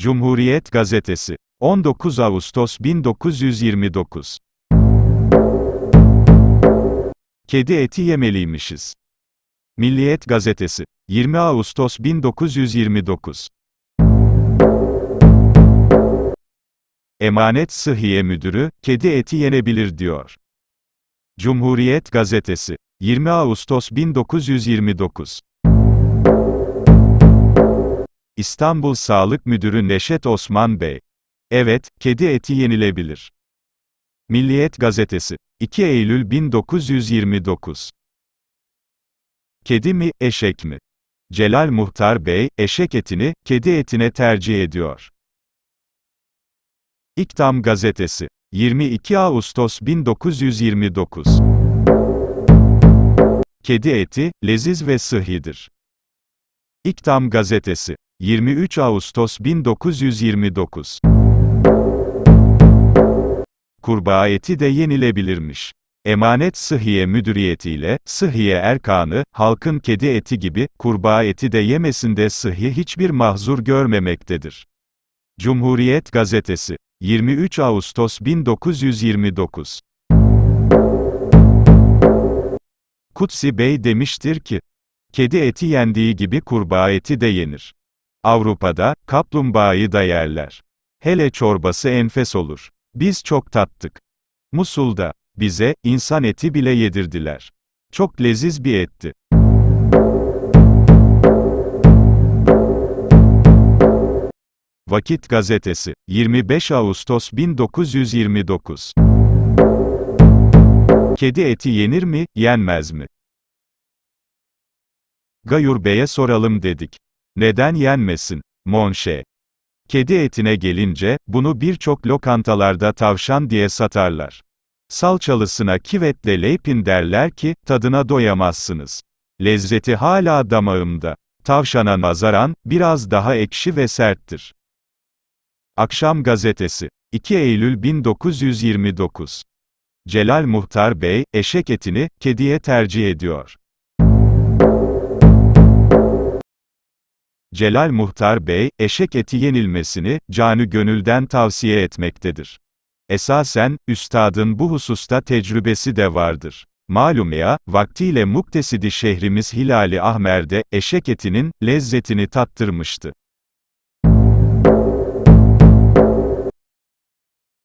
Cumhuriyet Gazetesi. 19 Ağustos 1929. Kedi eti yemeliymişiz. Milliyet Gazetesi. 20 Ağustos 1929. Emanet Sıhhiye Müdürü, kedi eti yenebilir diyor. Cumhuriyet Gazetesi. 20 Ağustos 1929. İstanbul Sağlık Müdürü Neşet Osman Bey. Evet, kedi eti yenilebilir. Milliyet Gazetesi. 2 Eylül 1929. Kedi mi, eşek mi? Celal Muhtar Bey, eşek etini, kedi etine tercih ediyor. İktam Gazetesi. 22 Ağustos 1929. Kedi eti, leziz ve sıhhidir. İktam Gazetesi. 23 Ağustos 1929. Kurbağa eti de yenilebilirmiş. Emanet Sıhhiye Müdüriyeti Sıhhiye Erkanı, halkın kedi eti gibi, kurbağa eti de yemesinde sıhhi hiçbir mahzur görmemektedir. Cumhuriyet Gazetesi. 23 Ağustos 1929. Kutsi Bey demiştir ki, kedi eti yendiği gibi kurbağa eti de yenir. Avrupa'da, kaplumbağayı da yerler. Hele çorbası enfes olur. Biz çok tattık. Musul'da, bize, insan eti bile yedirdiler. Çok leziz bir etti. Vakit Gazetesi, 25 Ağustos 1929. Kedi eti yenir mi, yenmez mi? Gayur Bey'e soralım dedik. Neden yenmesin? Monşe. Kedi etine gelince, bunu birçok lokantalarda tavşan diye satarlar. Salçalısına kivetle leypin derler ki, tadına doyamazsınız. Lezzeti hala damağımda. Tavşana nazaran, biraz daha ekşi ve serttir. Akşam Gazetesi. 2 Eylül 1929. Celal Muhtar Bey, eşek etini, kediye tercih ediyor. Celal Muhtar Bey, eşek eti yenilmesini, canı gönülden tavsiye etmektedir. Esasen, üstadın bu hususta tecrübesi de vardır. Malum ya, vaktiyle muktesidi şehrimiz Hilali Ahmer'de, eşek etinin, lezzetini tattırmıştı.